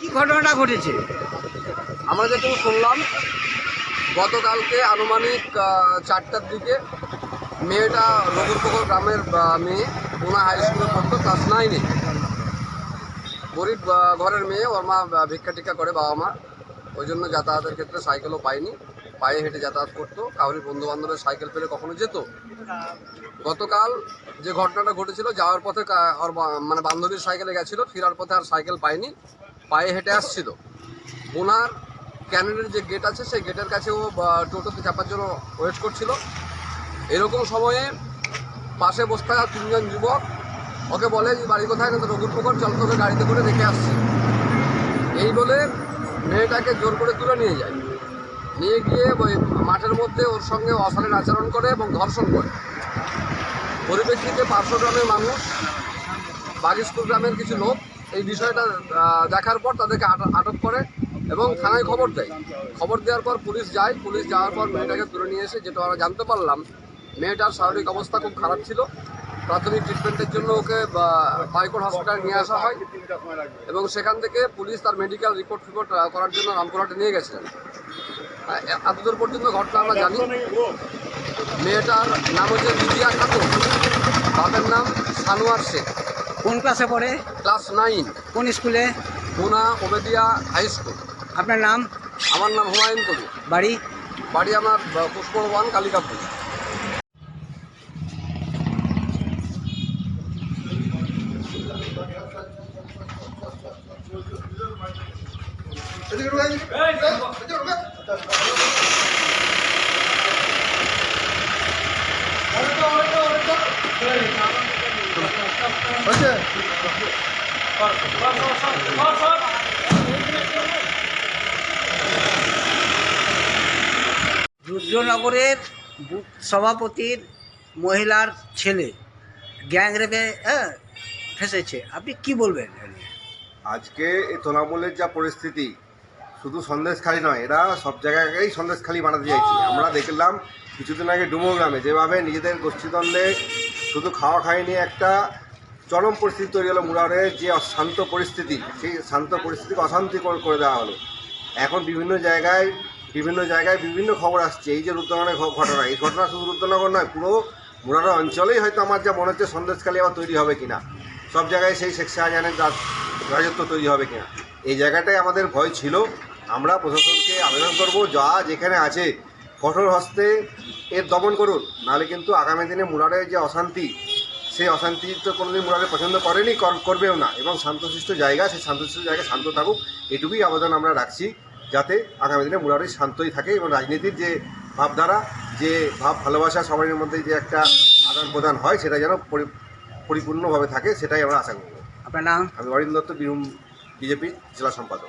কি ঘটনাটা ঘটেছে? আমরা যেটুকু শুনলাম, গতকালকে আনুমানিক চারটার দিকে মেয়েটা রঘুরপুকুর গ্রামের মেয়ে পুনা হাই স্কুলে পড়তো ক্লাস নাইনে গরিব ঘরের মেয়ে, ওর মা ভিক্ষা টিক্ষা করে বাবা মা। ওই জন্য যাতায়াতের ক্ষেত্রে সাইকেলও পায়নি। পায়ে হেঁটে যাতায়াত করতো। কাউরি বন্ধু বান্ধবের সাইকেল পেলে কখনো যেত? গতকাল যে ঘটনাটা ঘটেছিল, যাওয়ার পথে ওর মানে বান্ধবীর সাইকেলে গেছিল, ফেরার পথে আর সাইকেল পায়নি। পায়ে হেঁটে আসছিল। ওনার ক্যানেডের যে গেট আছে, সেই গেটের কাছে ও টোটোতে চাপার জন্য ওয়েট করছিল। এরকম সময়ে পাশে বসে থাকা তিনজন যুবক, ওকে বলে যে বাড়ি কোথায়? না তো রঘুর পুকুর, চল তোকে গাড়িতে করে রেখে আসছি। এই বলে মেয়েটাকে জোর করে তুলে নিয়ে যায়। নিয়ে গিয়ে ওই মাঠের মধ্যে ওর সঙ্গে অশালীন আচরণ করে এবং ধর্ষণ করে। পরিপ্রেক্ষিতে পাঁচশো গ্রামের মানুষ, বাগিসপুর গ্রামের কিছু লোক এই বিষয়টা দেখার পর তাদেরকে আট- আটক করে এবং থানায় খবর দেয়। খবর দেওয়ার পর পুলিশ যায়, পুলিশ যাওয়ার পর মেয়েটাকে তুলে নিয়ে এসে, যেটা আমরা জানতে পারলাম, মেয়েটার শারীরিক অবস্থা খুব খারাপ ছিল। প্রাথমিক ট্রিটমেন্টের জন্য ওকে বাইকোট হসপিটালে নিয়ে আসা হয় এবং সেখান থেকে পুলিশ তার মেডিকেল রিপোর্ট ফিপোর্ট করার জন্য রামপুরহাটে নিয়ে গেছিলেন এতদূর পর্যন্ত ঘটনা আমরা জানি। মেয়েটার নাম হচ্ছে বিদিয়া খাতুন। বাপের নাম সানোয়ার শেখ। কোন ক্লাসে পড়ে? Class nine. কোন স্কুলে? গুনা ওবেদিয়া হাই স্কুল। আপনার নাম? আমার নাম হুমায়ুন কবি বাড়ি? বাড়ি আমার পুষ্পবান কালিকাপুর। রুদ্রনগরের সভাপতির মহিলার ছেলে গ্যাং রেপে হ্যাঁ ফেসেছে। আপনি কি বলবেন আজকে এই তৃণমূলের যা পরিস্থিতি, শুধু সন্দেশখালি নয়, এরা সব জায়গাকেই সন্দেশখালি বানাতে চাইছে। আমরা দেখলাম কিছুদিন আগে ডুমো গ্রামে যেভাবে নিজেদের গোষ্ঠীদ্বন্দ্বে শুধু খাওয়া খাই নিয়ে একটা চরম পরিস্থিতি তৈরি হলো মুরারের যে শান্ত পরিস্থিতি, সেই শান্ত পরিস্থিতিকে অশান্তি করে দেওয়া হলো। এখন বিভিন্ন জায়গায় বিভিন্ন জায়গায় বিভিন্ন খবর আসছে। এই যে রুদ্রনগরের ঘটনা, এই ঘটনা শুধু রুদ্রনগর নয়, পুরো মুরারা অঞ্চলেই হয়তো আমার যা মনে হচ্ছে সন্দেশখালি আবার তৈরি হবে কিনা। সব জায়গায় সেই শেখ শাহজাহানের রাজ- রাজত্ব তৈরি হবে কিনা। এই জায়গাটায় আমাদের ভয় ছিল। আমরা প্রশাসনকে আবেদন করব, যা যেখানে আছে, কঠোর হস্তে এর দমন করুন। নাহলে কিন্তু আগামী দিনে মুরারের যে অশান্তি সেই অশান্তি তো কোনোদিন মুরারে পছন্দ করেনি কর- করবেও না। এবং শান্তশিষ্ট জায়গা সেই শান্তশিষ্ট জায়গা শান্ত থাকুক এটুকুই আবেদন আমরা রাখছি যাতে আগামী দিনে মুরারি শান্তই থাকে এবং রাজনীতির যে ভাবধারা যে ভাব ভালোবাসা সবার মধ্যে যে একটা আদান প্রদান হয় সেটা যেন পরি- পরিপূর্ণভাবে থাকে সেটাই আমরা আশা করব। আপনার নাম? আমি অরিন্দ দত্ত বীরভূম বিজেপি জেলা সম্পাদক।